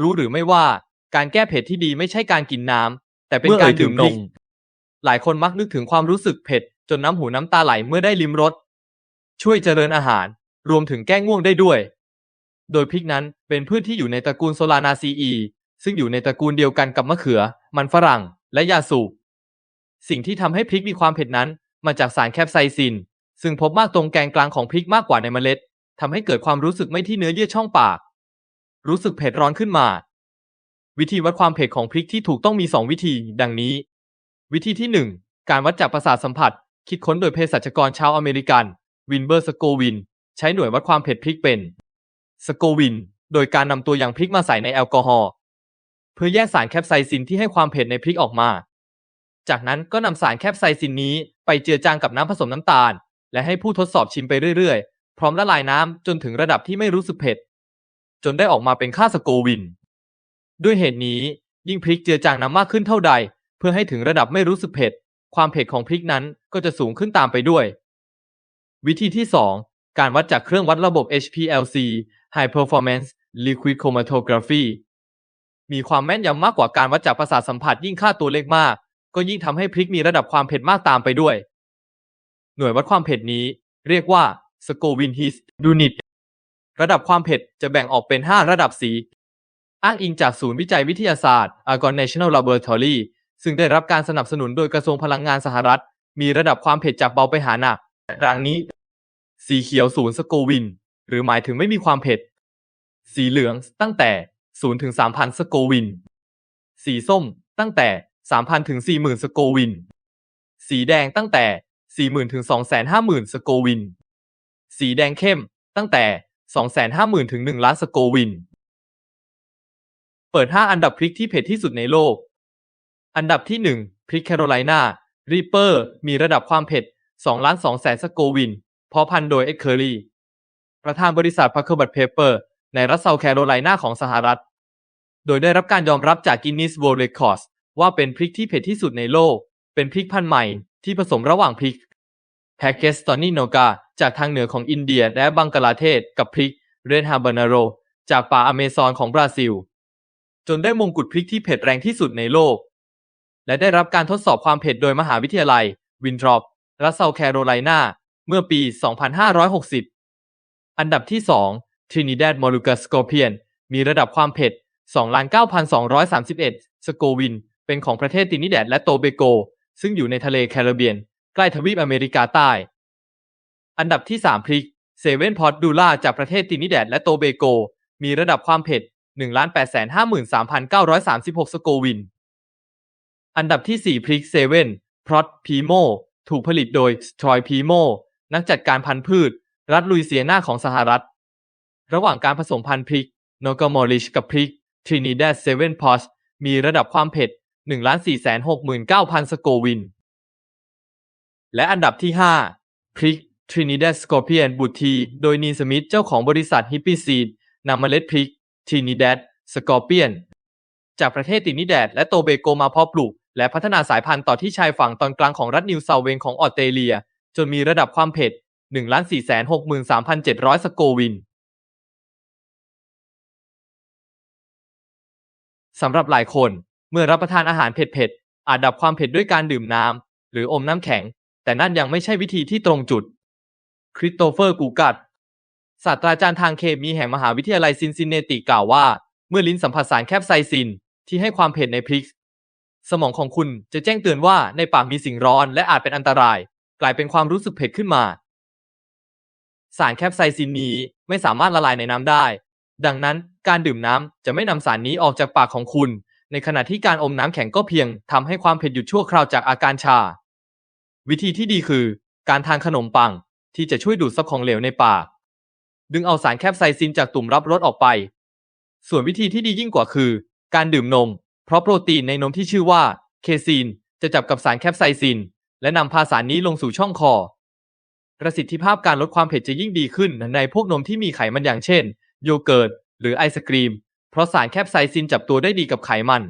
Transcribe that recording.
รู้หรือไม่ว่าการแก้เผ็ดที่ดีไม่ใช่การกินน้ำแต่เป็นเมื่อการเอ่ยถึดื่งมพนริมกหลายคนมักนึกถึงความรู้สึกเผ็ด จนน้ำหูน้ำตาไหลเมื่อได้ลิ้มรสช่วยเจริญอาหาร รวมถึงแก้ง่วงได้ด้วย โดยพริกนั้นเป็นพืชที่อยู่ในตระกูลโซลานาซีอีซึ่งอยู่ในตระกูลเดียวกันกับมะเขือ มันฝรั่ง และยาสูบสิ่งที่ทำให้พริกมีความเผ็ดนั้น มาจากสารแคปไซซิน ซึ่งพบมากตรงแกนกลางของพริกมากกว่าในเมล็ดทำให้เกิดความรู้สึกไม่ที่เนื้อเยื่อช่องปาก รู้สึกเผ็ดร้อนขึ้นมา วิธีวัดความเผ็ดของพริกที่ถูกต้องมี 2 วิธี ดังนี้ วิธีที่ 1 การวัดจากประสาทสัมผัส คิดค้นโดยเภสัชกรชาวอเมริกัน วินเบอร์สโกวิน ใช้หน่วยวัดความเผ็ดพริกเป็นสโกวิน โดยการนำตัวอย่างพริกมาใส่ในแอลกอฮอล์เพื่อแยกสารแคปไซซินที่ให้ความเผ็ดในพริกออกมา จากนั้นก็นำสารแคปไซซินนี้ไปเจือจางกับน้ำผสมน้ำตาล และให้ผู้ทดสอบชิมไปเรื่อยๆ พร้อมละลายน้ำจนถึงระดับที่ไม่รู้สึกเผ็ด จนได้ออกมาเป็นค่าสโกวิน ด้วยเหตุนี้ยิ่งพริกเจือจางน้ำมากขึ้นเท่าใด เพื่อให้ถึงระดับไม่รู้สึกเผ็ด ความเผ็ดของพริกนั้นก็จะสูงขึ้นตามไปด้วย วิธีที่ 2 การวัดจากเครื่องวัดระบบ HPLC High Performance Liquid Chromatography มีความแม่นยำมากกว่าการวัดจากประสาทสัมผัสยิ่งค่าตัวเล็กมาก ก็ยิ่งทำให้พริกมีระดับความเผ็ดมากตามไปด้วย หน่วยวัดความเผ็ดนี้ เรียกว่า Scoville His Unit ระดับความเผ็ดจะแบ่งออกเป็น 5 ระดับสี อ้างอิงจากศูนย์วิจัยวิทยาศาสตร์ Argonne National Laboratory ซึ่งได้รับการสนับสนุนโดยกระทรวงพลังงานสหรัฐ มีระดับความเผ็ดจากเบาไปหาหนักดังนี้ สีเขียวศูนย์สโกวิน หรือหมายถึงไม่มีความเผ็ด สีเหลืองตั้งแต่0ถึง3,000 สโกวิน สีส้มตั้งแต่ 3,000ถึง40,000 สโกวิน สีแดงตั้งแต่ 40,000ถึง250,000 สโกวิน สีแดงเข้มตั้งแต่ 250,000 ถึง 1 ล้านสโกวิน เปิด 5 อันดับพริกที่เผ็ดที่สุดในโลก อันดับที่ 1 พริกแคโรไลนารีเปอร์ มีระดับความเผ็ด 2 ล้าน2แสนสโกวินพาะพันโดยเอ็กเคอรี่ประธานบริษัทพาร์เคิลบัตเพเปอร์ ในรัฐเซาท์แคโรไลนาของสหรัฐ โดยได้รับการยอมรับจาก Guinness World Records ว่าเป็นพริกที่เผ็ดที่สุดในโลก เป็นพริกพันธุ์ใหม่ที่ผสมระหว่างพริกแพคเกสตอนีโนกา จากทางเหนือของอินเดียและบังกลาเทศกับพริกเรนฮาบานาโร จากป่าอเมซอนของบราซิล จนได้มงกุฎพริกที่เผ็ดแรงที่สุดในโลก และได้รับการทดสอบความเผ็ดโดยมหาวิทยาลัย วินทรอปรัฐเซาแคโรไลนาเมื่อปี 2560 อันดับที่2 Trinidad Molucca Scorpion มีระดับความเผ็ด 2,9,231 สโกวิน เป็นของประเทศตินิแดดและโตเบโก ซึ่งอยู่ในทะเลแคริบเบียน ใกล้ทวีปอเมริกาใต้ อันดับที่ 3 พริกเซเว่นพอตดูล่าจากประเทศตินิแดดและโตเบโก มีระดับความเผ็ด 1,853,936 สโกวิน อันดับที่ 4 พริกเซเว่นพรอตพีโมถูกผลิตโดยสทรอยพีโมนักจัดการพันธุ์พืช รัฐลุยเซียนาของสหรัฐ ระหว่างการผสมพันธุ์พริกโนกามอริชกับพริกทรินิดาดเซเว่นพอชมีระดับความเผ็ด 1,469,000 สโกวิน และอันดับที่ 5 พริก ทรินิดาดสกอร์เปียนบุตรที โดยนีสมิธเจ้าของบริษัทฮิปปี้ซีดนำเมล็ดพริกทรินิดาดสกอร์เปียนจากประเทศตินิแดดและโตเบโกมาเพาะปลูก และพัฒนาสายพันธุ์ต่อที่ชายฝั่งตอนกลางของรัฐนิวเซาเวลของออสเตรเลีย จนมีระดับความเผ็ด 1,463,700 สโกวินสำหรับหลายคน เมื่อรับประทานอาหารเผ็ดๆอาจดับความเผ็ดด้วยการดื่มน้ำหรืออมน้ำแข็ง แต่นั่นยังไม่ใช่วิธีที่ตรงจุด คริสโตเฟอร์กูกัตศาสตราจารย์ทางเคมีแห่งมหาวิทยาลัยซินซินเนติกล่าวว่า เมื่อลิ้นสัมผัสสารแคปไซซิน ที่ให้ความเผ็ดในพริก สมองของคุณจะแจ้งเตือนว่าในปากมีสิ่งร้อนและอาจเป็นอันตราย กลายเป็นความรู้สึกเผ็ดขึ้นมา สารแคปไซซินนี้ไม่สามารถละลายในน้ำได้ ดังนั้นการดื่มน้ำจะไม่นำสารนี้ออกจากปากของคุณ ในขณะที่การอมน้ำแข็งก็เพียงทำให้ความเผ็ดหยุดชั่วคราวจากอาการชา วิธีที่ดีคือ การทานขนมปัง ที่จะช่วยดูดซับของเหลวในปาก ดึงเอาสารแคปไซซินจากตุ่มรับรสออกไป ส่วนวิธีที่ดียิ่งกว่าคือ การดื่มนม เพราะโปรตีนในนมที่ชื่อว่าเคซีนจะจับกับสารแคปไซซิน และนำพาสารนี้ลงสู่ช่องคอ ประสิทธิภาพการลดความเผ็ดจะยิ่งดีขึ้นในพวกนมที่มีไขมันอย่างเช่น โยเกิร์ตหรือไอศกรีม เพราะสารแคปไซซินจับตัวได้ดีกับไขมัน